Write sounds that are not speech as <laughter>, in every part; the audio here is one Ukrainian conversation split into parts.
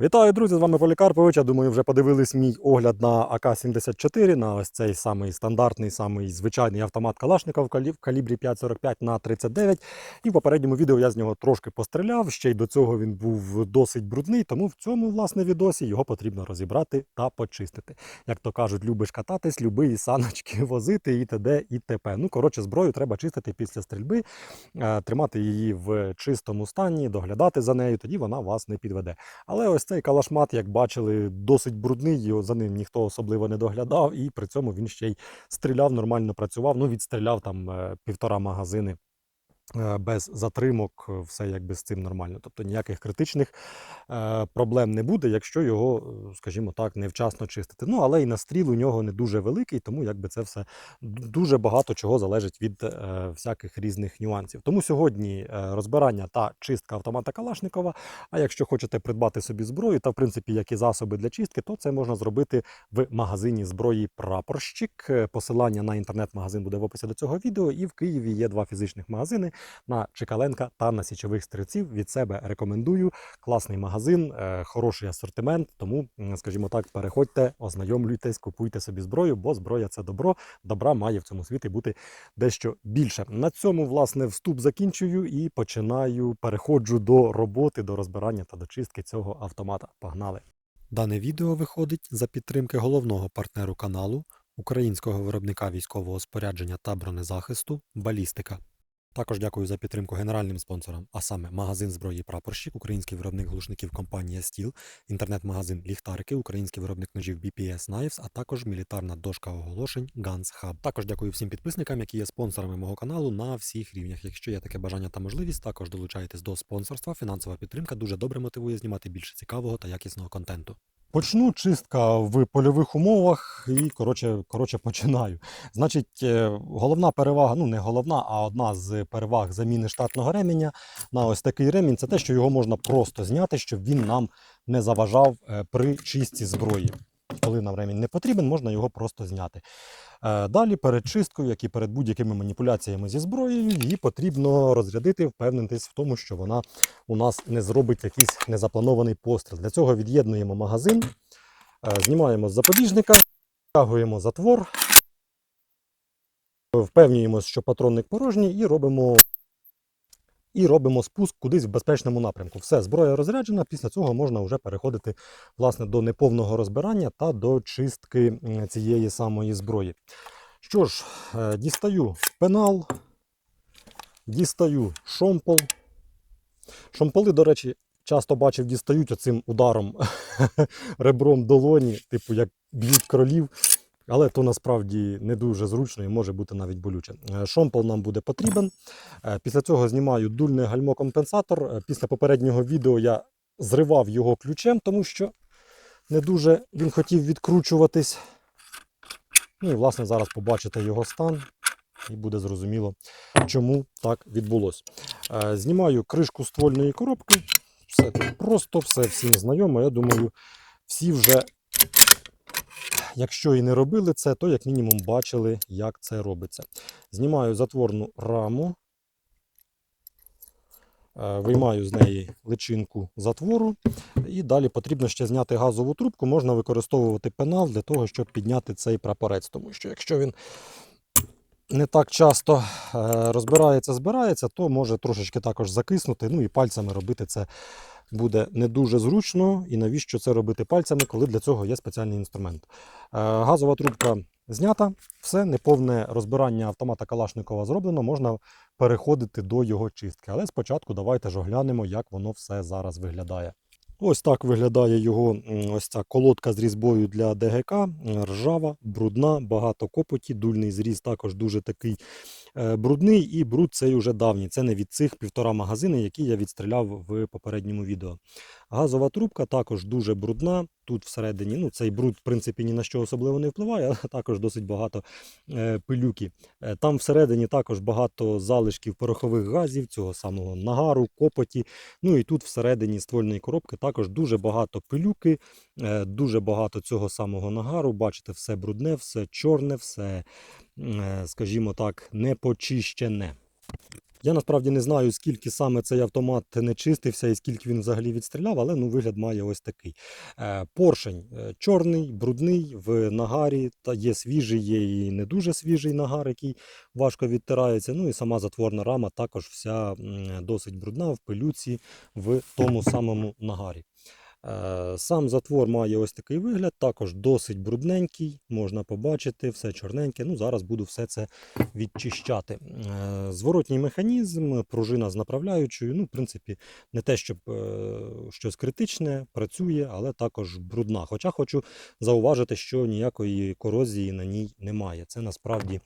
Вітаю, друзі! З вами Полікарпович. Я думаю, вже подивились мій огляд на АК-74, на ось цей самий стандартний, самий звичайний автомат Калашников в калі- в калібрі 5,45 на 39. І в попередньому відео я з нього трошки постріляв. Ще й до цього він був досить брудний, тому в цьому власне відосі його потрібно розібрати та почистити. Як то кажуть, любиш кататись, люби саночки возити, і т.д. і т.п. Ну, коротше, зброю треба чистити після стрільби, е, тримати її в чистому стані, доглядати за нею, тоді вона вас не підведе. Але ось цей калашмат, як бачили, досить брудний, його за ним ніхто особливо не доглядав, і при цьому він ще й стріляв, нормально працював. Ну, відстріляв там е, півтора магазини. Е, Без затримок, е, все якби з цим нормально. Тобто ніяких критичних е, проблем не буде, якщо його, скажімо так, невчасно чистити. Ну, але і настріл у нього не дуже великий, тому якби це все дуже багато чого залежить від всяких різних нюансів. Тому сьогодні розбирання та чистка автомата Калашникова. А якщо хочете придбати собі зброю та в принципі як засоби для чистки, то це можна зробити в магазині зброї Прапорщик. Посилання на інтернет-магазин буде в описі до цього відео. І в Києві є два фізичних магазини на Чекаленка та на січових стрільців. Від себе рекомендую. Класний магазин, е, хороший асортимент. Тому, скажімо так, переходьте, ознайомлюйтесь, купуйте собі зброю, бо зброя це добро. Добра має в цьому світі бути дещо більше. На цьому, власне, вступ закінчую і починаю переходжу до роботи, до розбирання та до чистки цього автомата. Погнали! Дане відео виходить за підтримки головного партнеру каналу, українського виробника військового спорядження та бронезахисту Балістика. Також дякую за підтримку генеральним спонсорам, а саме магазин зброї Прапорщик, український виробник глушників компанія Steel, інтернет-магазин Ліхтарики, український виробник ножів BPS Knives, а також мілітарна дошка оголошень Guns Hub. Також дякую всім підписникам, які є спонсорами мого каналу на всіх рівнях. Якщо є таке бажання та можливість, також долучайтесь до спонсорства. Фінансова підтримка дуже добре мотивує знімати більше цікавого та якісного контенту. Почну чистка в польових умовах і коротше, коротше починаю. Значить, е, головна перевага, ну не головна, а одна з переваг заміни штатного ременя на ось такий ремінь це те, що його можна просто зняти, щоб він нам не заважав е, при чистці зброї. Коли нам ремінь не потрібен, можна його просто зняти. Е, Далі перед чисткою, як і перед будь-якими маніпуляціями зі зброєю, її потрібно розрядити, впевнитись в тому, що вона у нас не зробить якийсь незапланований постріл. Для цього від'єднуємо магазин, е, знімаємо з запобіжника, втягуємо затвор, впевнюємося, що патронник порожній, і робимо. І робимо спуск кудись в безпечному напрямку. Все, зброя розряджена. Після цього можна вже переходити власне, до неповного розбирання та до чистки цієї самої зброї. Що ж, е, дістаю пенал, дістаю шомпол. Шомполи, до речі, часто бачив, дістають оцим ударом <laughs> ребром долоні, типу як б'ють кролів. Але то насправді не дуже зручно і може бути навіть болюче. Е, Шомпол нам буде потрібен. Е, Після цього знімаю дульний гальмокомпенсатор. Е, Після попереднього відео я зривав його ключем, тому що не дуже він хотів відкручуватись. Ну і власне зараз побачите його стан, і буде зрозуміло, чому так відбулося. Знімаю кришку ствольної коробки. Все тут просто, все всім знайомо. Я думаю, всі вже, якщо і не робили це, то як мінімум бачили, як це робиться. Знімаю затворну раму. Е, Виймаю з неї личинку затвору, і далі потрібно ще зняти газову трубку. Можна використовувати пенал для того, щоб підняти цей прапорець. Тому що якщо він не так часто е, розбирається, збирається, то може трошечки також закиснути. Ну і пальцями робити це буде не дуже зручно. І навіщо це робити пальцями, коли для цього є спеціальний інструмент. Е, Газова трубка знята, все, неповне розбирання автомата Калашникова зроблено, можна переходити до його чистки. Але спочатку давайте ж оглянемо, як воно все зараз виглядає. Ось так виглядає його ось ця колодка з різьбою для ДГК. Ржава, брудна, багато копоті. Дульний зріз також дуже такий брудний, і бруд цей уже давній. Це не від цих півтора магазини, які я відстріляв в попередньому відео. Газова трубка також дуже брудна. Тут всередині, ну цей бруд, в принципі, ні на що особливо не впливає, але <laughs> також досить багато е, пилюки. Е, Там всередині також багато залишків порохових газів, цього самого нагару, копоті. Ну і тут всередині ствольної коробки також дуже багато пилюки, е, дуже багато цього самого нагару. Бачите, все брудне, все чорне, все, е, скажімо так, не почищене. Я насправді не знаю, скільки саме цей автомат не чистився і скільки він взагалі відстріляв, але ну, вигляд має ось такий. Е, Поршень е, чорний, брудний, в нагарі, та є свіжий, є і не дуже свіжий нагар, який важко відтирається. Ну і сама затворна рама також вся досить брудна в пилюці в тому самому нагарі. Е, Сам затвор має ось такий вигляд, також досить брудненький, можна побачити, все чорненьке. Ну, зараз буду все це відчищати. Е, Зворотній механізм, пружина з направляючою. Ну, в принципі, не те, щоб е, щось критичне, працює, але також брудна. Хоча хочу зауважити, що ніякої корозії на ній немає. Це насправді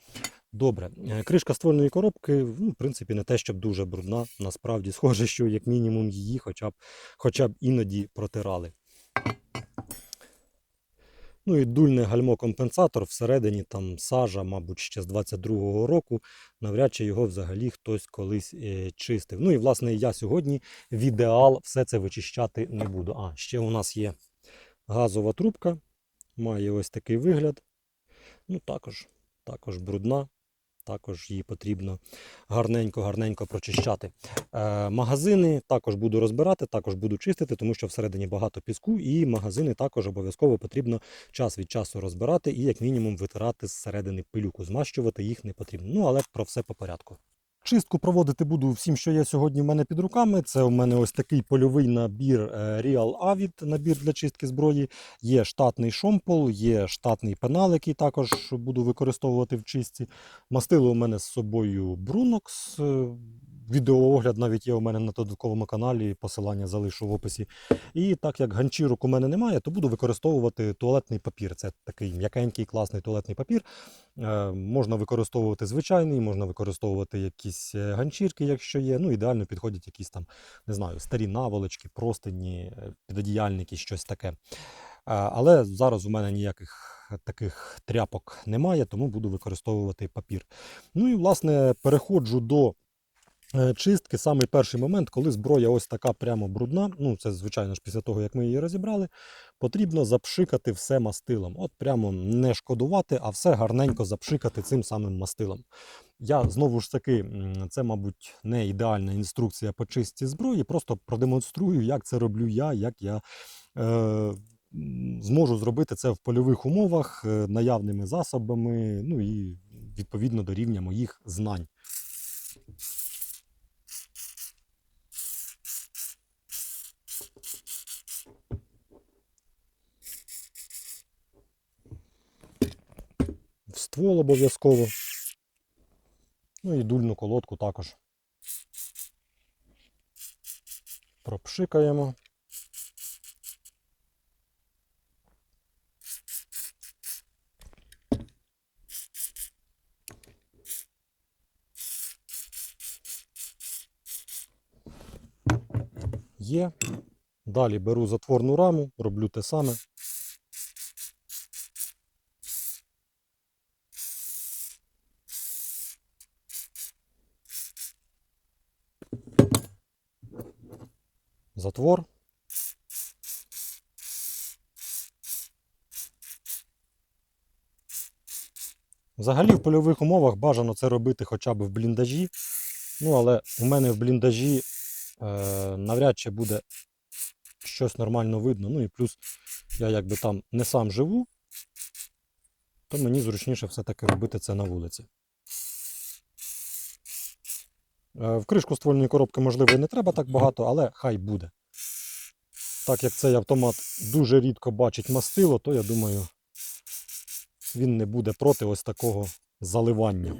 добре. Е, Кришка ствольної коробки, ну, в принципі, не те, щоб дуже брудна. Насправді, схоже, що як мінімум її хоча б, хоча б іноді протирали. Ну і дульне гальмо-компенсатор всередині там сажа, мабуть, ще з 22-го року. Навряд чи його взагалі хтось колись е, чистив. Ну і власне я сьогодні в ідеал все це вичищати не буду. А, ще у нас є газова трубка, має ось такий вигляд. Ну, також, також брудна. Також її потрібно гарненько-гарненько прочищати. Е, магазини також буду розбирати, також буду чистити, тому що всередині багато піску, і магазини також обов'язково потрібно час від часу розбирати і, як мінімум, витирати зсередини пилюку. Змащувати їх не потрібно. Ну, але про все по порядку. Чистку проводити буду всім, що є сьогодні в мене під руками. Це у мене ось такий польовий набір е, Real Avid, набір для чистки зброї. Є штатний шомпол, є штатний пенал, який також буду використовувати в чистці. Мастило у мене з собою Brunox. Відеоогляд навіть є у мене на додатковому каналі, посилання залишу в описі. І так як ганчірок у мене немає, то буду використовувати туалетний папір. Це такий м'якенький, класний туалетний папір. Е, можна використовувати звичайний, можна використовувати якісь е, ганчірки, якщо є. Ну, ідеально підходять якісь там, не знаю, старі наволочки, простині, е, підодіяльники, щось таке. Але зараз у мене ніяких таких тряпок немає, тому буду використовувати папір. Ну і власне переходжу до. Е, Чистки самий перший момент, коли зброя ось така прямо брудна. Ну, це звичайно ж після того, як ми її розібрали, потрібно запшикати все мастилом. От прямо не шкодувати, а все гарненько запшикати цим самим мастилом. Я знову ж таки, це, мабуть, не ідеальна інструкція по чистці зброї, просто продемонструю, як це роблю я, як я. Е, Зможу зробити це в польових умовах е, наявними засобами, ну і відповідно до рівня моїх знань. Ствол обов'язково. Ну і дульну колодку також. Пропшикаємо. Є. Далі беру затворну раму, роблю те саме. Затвор. Взагалі в польових умовах бажано це робити хоча б в бліндажі. Ну, але у мене в бліндажі е, навряд чи буде щось нормально видно. Ну і плюс я якби там не сам живу, то мені зручніше все-таки робити це на вулиці. Е, В кришку ствольної коробки, можливо, і не треба так багато, але хай буде. Так як цей автомат дуже рідко бачить мастило, то я думаю, він не буде проти ось такого заливання.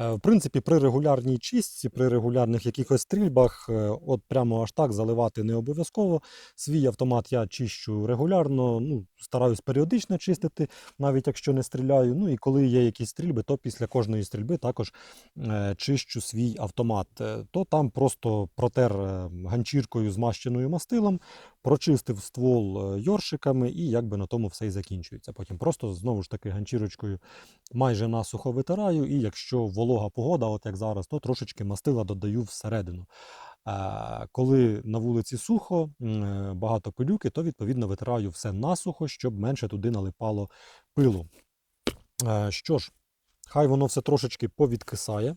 Е, В принципі, при регулярній чистці, при регулярних якихось стрільбах, е, от прямо аж так заливати не обов'язково. Свій автомат я чищу регулярно, ну, стараюсь періодично чистити, навіть якщо не стріляю. Ну і коли є якісь стрільби, то після кожної стрільби також е, чищу свій автомат. То там просто протер ганчіркою змащеною мастилом, прочистив ствол е, йоршиками, і якби на тому все і закінчується. Потім просто знову ж таки ганчірочкою майже насухо витираю, і якщо волога погода, от як зараз, то трошечки мастила додаю всередину. Е, Коли на вулиці сухо, е, багато пилюки, то відповідно витираю все насухо, щоб менше туди налипало пилу. Що ж, хай воно все трошечки повідкисає.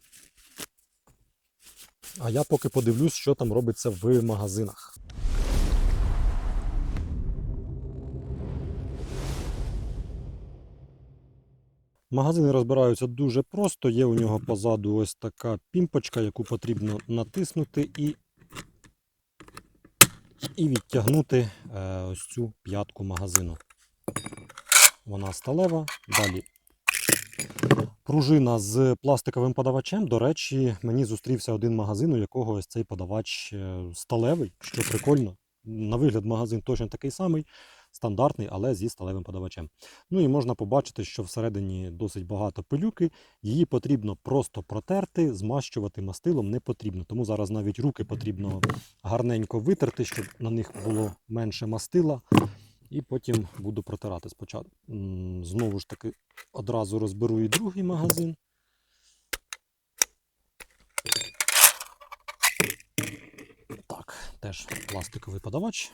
А я поки подивлюсь, що там робиться в магазинах. Магазини розбираються дуже просто. Є у нього позаду ось така пімпочка, яку потрібно натиснути і, і відтягнути е, ось цю п'ятку магазину. Вона сталева. Далі пружина з пластиковим подавачем. До речі, мені зустрівся один магазин, у якого ось цей подавач е, сталевий, що прикольно. На вигляд магазин точно такий самий, стандартний, але зі сталевим подавачем. Ну і можна побачити, що всередині досить багато пилюки. Її потрібно просто протерти, змащувати мастилом не потрібно. Тому зараз навіть руки потрібно гарненько витерти, щоб на них було менше мастила. І потім буду протирати спочатку. Знову ж таки, одразу розберу і другий магазин. Теж пластиковий подавач.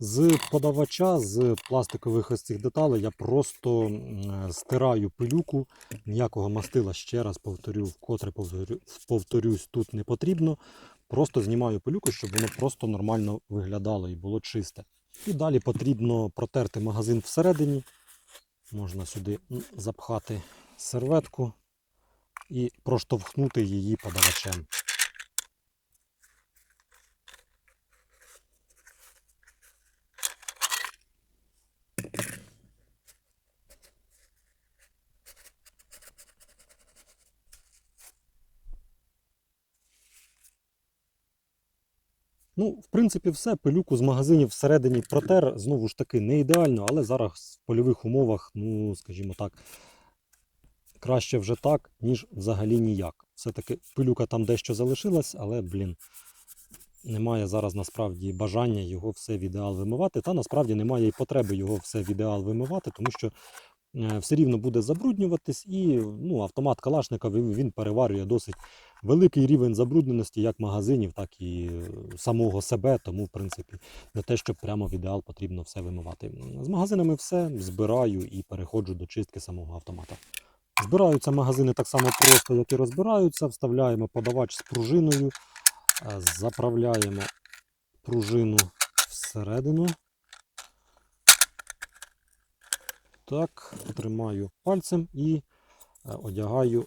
З подавача, з пластикових ось цих деталей я просто стираю пилюку, ніякого мастила, ще раз повторю, вкотре повторюсь, тут не потрібно. Просто знімаю пилюку, щоб воно просто нормально виглядало і було чисте. І далі потрібно протерти магазин всередині. Можна сюди запхати серветку і проштовхнути її подавачем. Ну, в принципі, все. Пилюку з магазинів всередині протер. Знову ж таки, не ідеально, але зараз в польових умовах, ну, скажімо так, краще вже так, ніж взагалі ніяк. Все-таки пилюка там дещо залишилась, але, блін, немає зараз насправді бажання його все в ідеал вимивати. Та насправді немає і потреби його все в ідеал вимивати, тому що е, все рівно буде забруднюватись, і ну, автомат Калашника він, переварює досить великий рівень забрудненості як магазинів, так і е, самого себе. Тому, в принципі, не те, що прямо в ідеал потрібно все вимивати. З магазинами все збираю і переходжу до чистки самого автомата. Збираються магазини так само просто, як і розбираються. Вставляємо подавач з пружиною, е, заправляємо пружину всередину. Так, тримаю пальцем і е, одягаю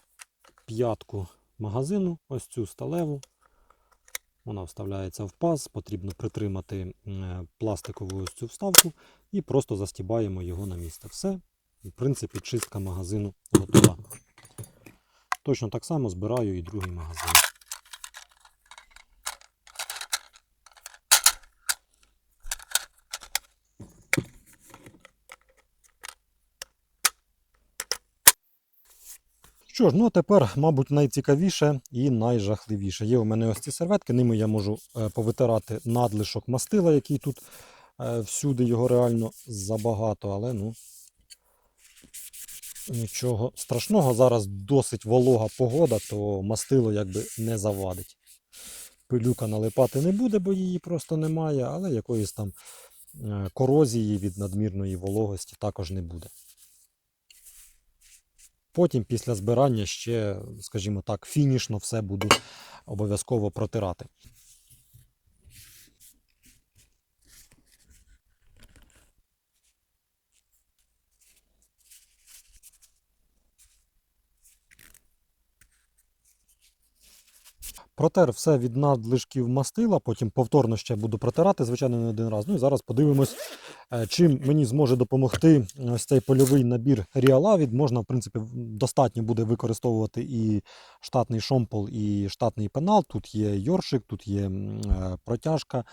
п'ятку магазину, ось цю сталеву. Вона вставляється в паз, потрібно притримати пластикову ось цю вставку і просто застібаємо його на місце. Все. В принципі, чистка магазину готова. Точно так само збираю і другий магазин. Що ж, ну тепер, мабуть, найцікавіше і найжахливіше. Є у мене ось ці серветки, ними я можу е, повитирати надлишок мастила, який тут е, всюди його реально забагато, але ну нічого страшного. Зараз досить волога погода, то мастило якби не завадить. Пилюка налипати не буде, бо її просто немає, але якоїсь там е, корозії від надмірної вологості також не буде. Потім після збирання ще, скажімо так, фінішно все буду обов'язково протирати. Протер все від надлишків мастила, потім повторно ще буду протирати, звичайно, не один раз. Ну і зараз подивимось, е, чим мені зможе допомогти ось цей польовий набір Ріалавід. Можна, в принципі, достатньо буде використовувати і штатний шомпол, і штатний пенал. Тут є йоршик, тут є е, протяжка.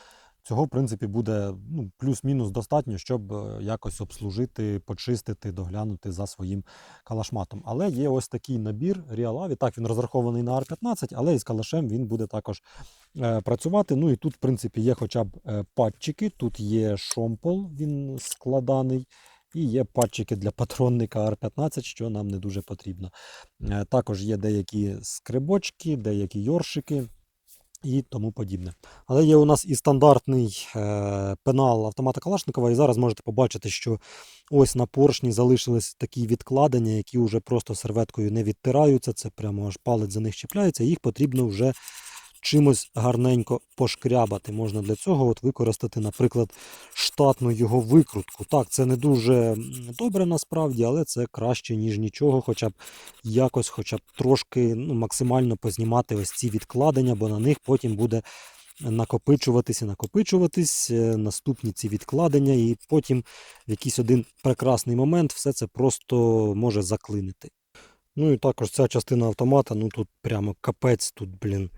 Цього, в принципі, буде ну, плюс-мінус достатньо, щоб е, якось обслужити, почистити, доглянути за своїм калашматом. Але є ось такий набір Ріалаві. Так, він розрахований на R15, але із калашем він буде також е, працювати. Ну і тут, в принципі, є хоча б е, патчики, тут є шомпол, він складаний. І є патчики для патронника R15, що нам не дуже потрібно. Е, Також є деякі скрибочки, деякі йоршики. І тому подібне. Але є у нас і стандартний е, пенал автомата Калашникова, і зараз можете побачити, що ось на поршні залишились такі відкладення, які вже просто серветкою не відтираються, це прямо аж палець за них чіпляється, їх потрібно вже чимось гарненько пошкрябати. Можна для цього от використати, наприклад, штатну його викрутку. Так, це не дуже добре насправді, але це краще, ніж нічого, хоча б якось, хоча б трошки ну, максимально познімати ось ці відкладення, бо на них потім буде накопичуватись і накопичуватись е, наступні ці відкладення, і потім в якийсь один прекрасний момент все це просто може заклинити. Ну і також ця частина автомата, ну тут прямо капець, тут, блін.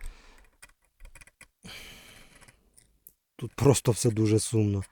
Тут просто все дуже сумно.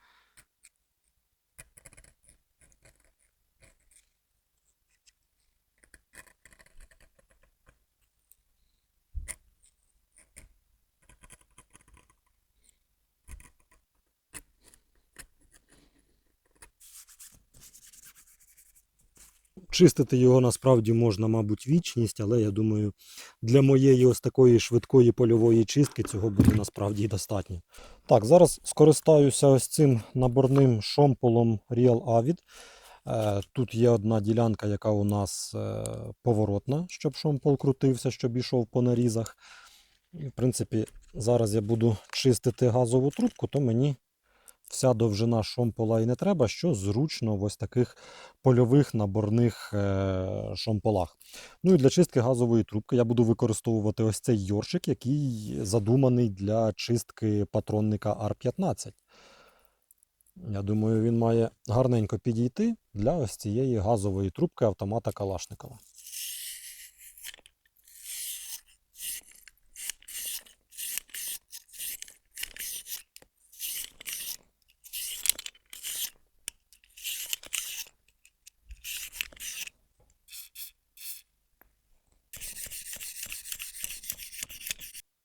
Чистити його насправді можна, мабуть, вічність, але я думаю, для моєї ось такої швидкої польової чистки цього буде насправді достатньо. Так, зараз скористаюся ось цим наборним шомполом Real Avid. Е, Тут є одна ділянка, яка у нас е, поворотна, щоб шомпол крутився, щоб ішов по нарізах. В принципі, зараз я буду чистити газову трубку, то мені вся довжина шомпола і не треба, що зручно в ось таких польових наборних е, шомполах. Ну і для чистки газової трубки я буду використовувати ось цей йоршик, який задуманий для чистки патронника R15. Я думаю, він має гарненько підійти для ось цієї газової трубки автомата Калашникова.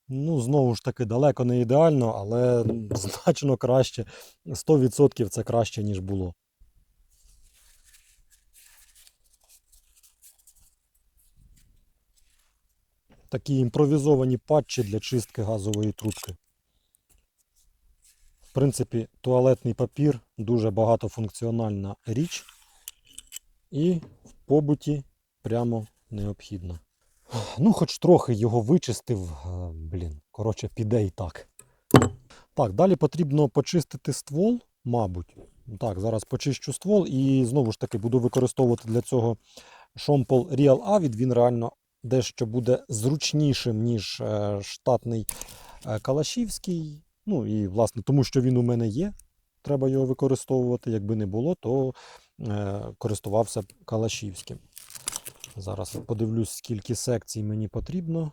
Ну, знову ж таки, далеко не ідеально, але <laughs> значно краще. 100% це краще, ніж було. Такі імпровізовані патчі для чистки газової трубки. В принципі, туалетний папір дуже багатофункціональна річ. І в побуті прямо необхідна. Ну, хоч трохи його вичистив. Блін, коротше, піде і так. Так, далі потрібно почистити ствол, мабуть. Так, зараз почищу ствол і знову ж таки буду використовувати для цього шомпол Real Avid. Він реально дещо буде зручнішим, ніж е, штатний е, Калашівський. Ну і власне, тому що він у мене є. Треба його використовувати. Якби не було, то е, користувався б Калашівським. Зараз подивлюсь, скільки секцій мені потрібно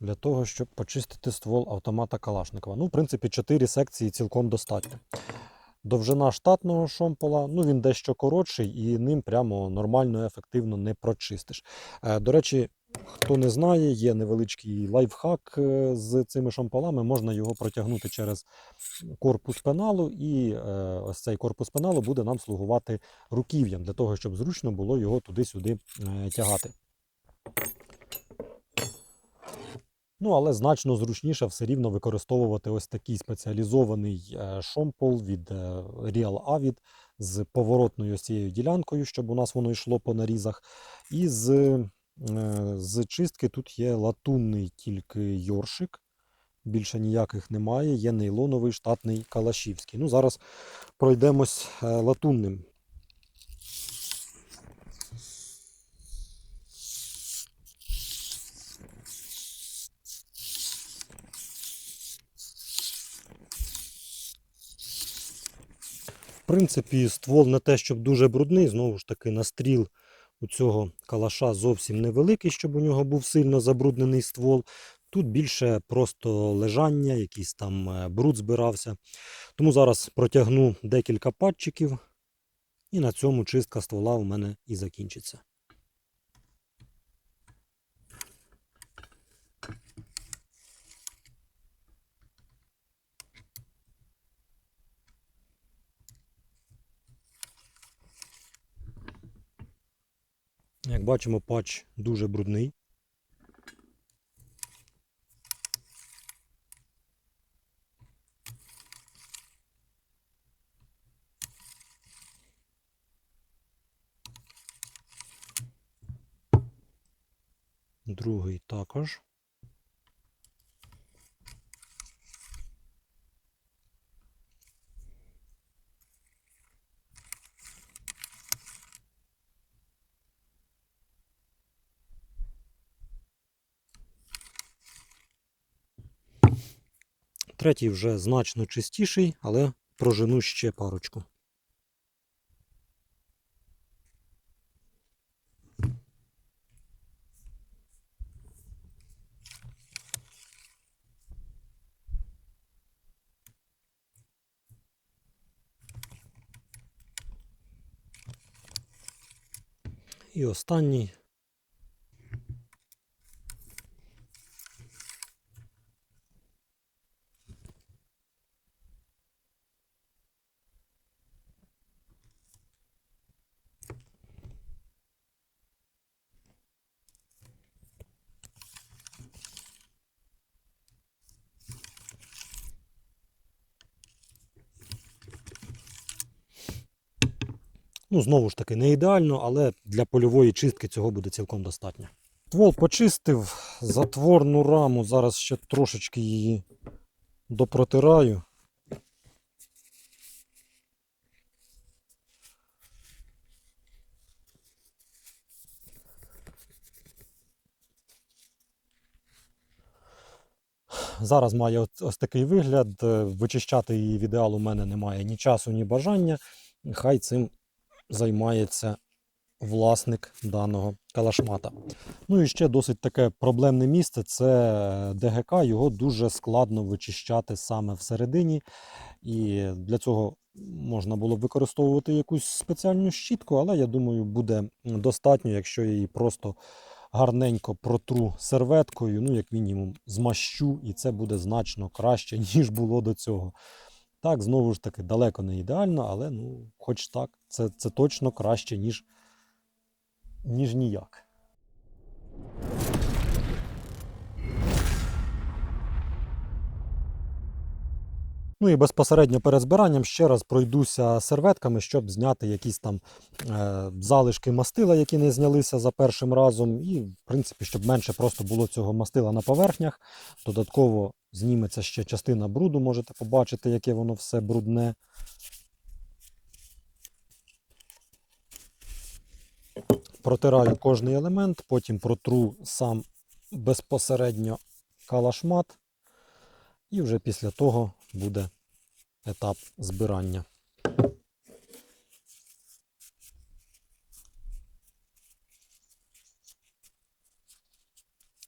для того, щоб почистити ствол автомата Калашникова. Ну, в принципі, 4 секції цілком достатньо. Довжина штатного шомпола, ну він дещо коротший і ним прямо нормально, ефективно не прочистиш. Е, До речі, хто не знає, є невеличкий лайфхак е, з цими шомполами. Можна його протягнути через корпус пеналу, і е, ось цей корпус пеналу буде нам слугувати руків'ям для того, щоб зручно було його туди-сюди е, тягати. Ну, але значно зручніше все рівно використовувати ось такий спеціалізований шомпол від Real Avid з поворотною цією ділянкою, щоб у нас воно йшло по нарізах. І з, з чистки тут є латунний тільки йоршик. Більше ніяких немає. Є нейлоновий штатний Калашівський. Ну, зараз пройдемось е, латунним. В принципі, ствол не те, щоб дуже брудний, знову ж таки, настріл у цього калаша зовсім невеликий, щоб у нього був сильно забруднений ствол. Тут більше просто лежання, якийсь там е, бруд збирався. Тому зараз протягну декілька патчиків, і на цьому чистка ствола у мене і закінчиться. Як бачимо, патч дуже брудний. Другий також. Третій вже значно чистіший, але прожену ще парочку. І останній. Ну, знову ж таки, не ідеально, але для польової чистки цього буде цілком достатньо. Ствол почистив, затворну раму, зараз ще трошечки її допротираю. Зараз має ось, такий вигляд. Е, Вичищати її в ідеал у мене немає ні часу, ні бажання. Хай цим займається власник даного калашмата. Ну і ще досить таке проблемне місце це ДГК. Його дуже складно вичищати саме всередині. І для цього можна було б використовувати якусь спеціальну щітку, але я думаю, буде достатньо, якщо її просто гарненько протру серветкою, ну, як мінімум, змащу, і це буде значно краще, <laughs> ніж було до цього. Так, знову ж таки, далеко не ідеально, але ну, хоч так, це, це точно краще, ніж, ніж ніяк. Ну і безпосередньо перед збиранням ще раз пройдуся серветками, щоб зняти якісь там е, залишки мастила, які не знялися за першим разом. І, в принципі, щоб менше просто було цього мастила на поверхнях. Додатково зніметься ще частина бруду, можете побачити, яке воно все брудне. Протираю кожний елемент, потім протру сам безпосередньо калашмат. І вже після того буде етап збирання.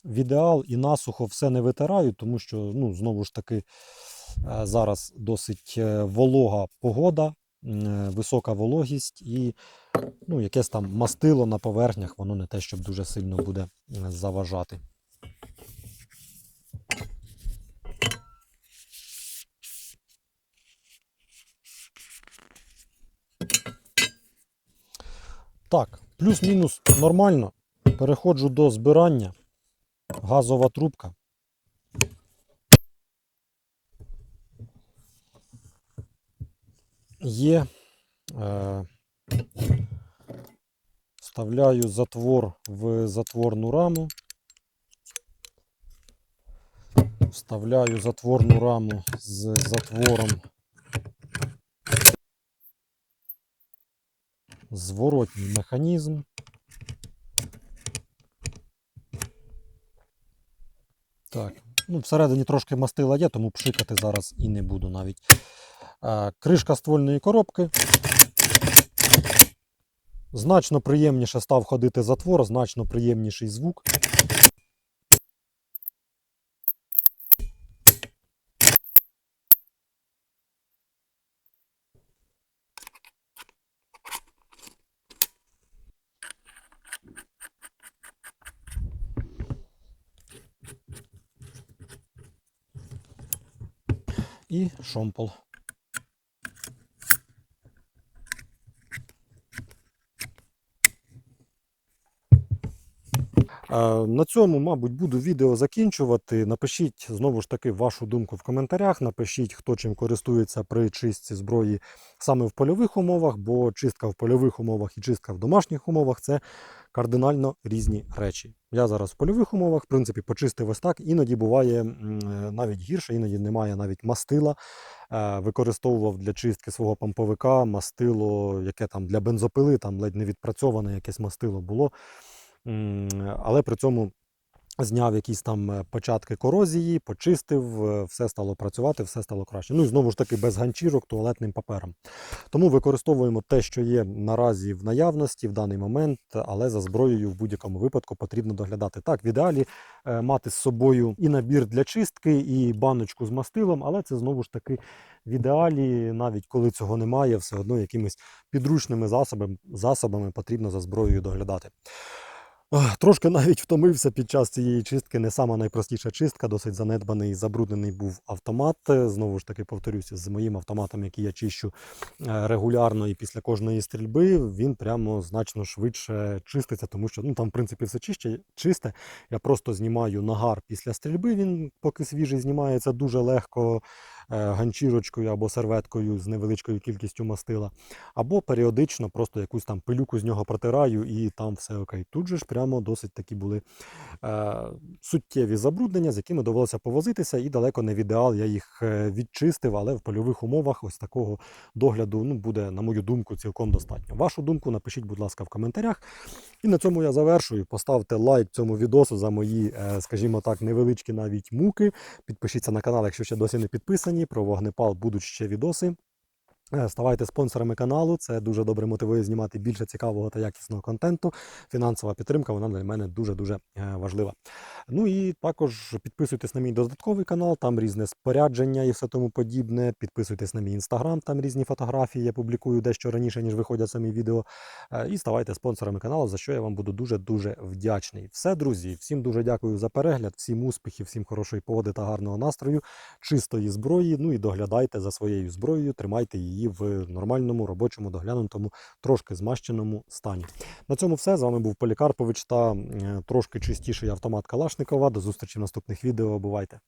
В ідеал і насухо все не витираю, тому що, ну, знову ж таки, е, зараз досить е, волога погода, е, висока вологість і ну, якесь там мастило на поверхнях, воно не те, щоб дуже сильно буде заважати. Так, плюс-мінус нормально. Переходжу до збирання. Газова трубка. Є. Е, вставляю затвор в затворну раму. Вставляю затворну раму з затвором зворотній механізм. Так, ну всередині трошки мастила є, тому пшикати зараз і не буду навіть. Кришка ствольної коробки. Значно приємніше став ходити затвор, значно приємніший звук. І шомпол. На цьому, мабуть, буду відео закінчувати. Напишіть знову ж таки вашу думку в коментарях. Напишіть, хто чим користується при чистці зброї саме в польових умовах, бо чистка в польових умовах і чистка в домашніх умовах це кардинально різні речі. Я зараз в польових умовах, в принципі, почистив ось так. Іноді буває е, навіть гірше, іноді немає навіть мастила. Е, Використовував для чистки свого памповика мастило, яке там для бензопили, там ледь не відпрацьоване якесь мастило було. Але при цьому зняв якісь там е, початки корозії, почистив, е, все стало працювати, все стало краще. Ну і знову ж таки без ганчірок туалетним папером. Тому використовуємо те, що є наразі в наявності в даний момент, але за зброєю в будь-якому випадку потрібно доглядати. Так, в ідеалі е, мати з собою і набір для чистки, і баночку з мастилом, але це знову ж таки в ідеалі, навіть коли цього немає, все одно якимись підручними засобами, засобами потрібно за зброєю доглядати. Трошки навіть втомився під час цієї чистки. Не сама найпростіша чистка, досить занедбаний забруднений був автомат. Знову ж таки, повторюся, з моїм автоматом, який я чищу е, регулярно і після кожної стрільби, він прямо значно швидше чиститься, тому що ну, там, в принципі, все чище, чисте. Я просто знімаю нагар після стрільби. Він поки свіжий знімається дуже легко ганчірочкою або серветкою з невеличкою кількістю мастила або періодично просто якусь там пилюку з нього протираю, і там все окей. Тут же ж прямо досить такі були е, суттєві забруднення, з якими довелося повозитися, і далеко не в ідеал. Я їх е, відчистив, але в польових умовах ось такого догляду ну, буде, на мою думку, цілком достатньо. Вашу думку напишіть, будь ласка, в коментарях. І на цьому я завершую. Поставте лайк цьому відосу за мої, е, скажімо так, невеличкі навіть муки. Підпишіться на канал, якщо ще досі не підписані. Про вогнепал будуть ще відоси. Е, Ставайте спонсорами каналу, це дуже добре мотивує знімати більше цікавого та якісного контенту. Фінансова підтримка вона для мене дуже-дуже е, важлива. Ну і також підписуйтесь на мій додатковий канал, там різне спорядження і все тому подібне. Підписуйтесь на мій інстаграм, там різні фотографії. Я публікую дещо раніше, ніж виходять самі відео. Е, І ставайте спонсорами каналу, за що я вам буду дуже-дуже вдячний. Все, друзі, всім дуже дякую за перегляд, всім успіхів, всім хорошої погоди та гарного настрою, чистої зброї. Ну і доглядайте за своєю зброєю, тримайте її в нормальному, робочому, доглянутому, трошки змащеному стані. На цьому все. З вами був Полікарпович та е, трошки чистіший автомат Калашникова. До зустрічі в наступних відео. Бувайте!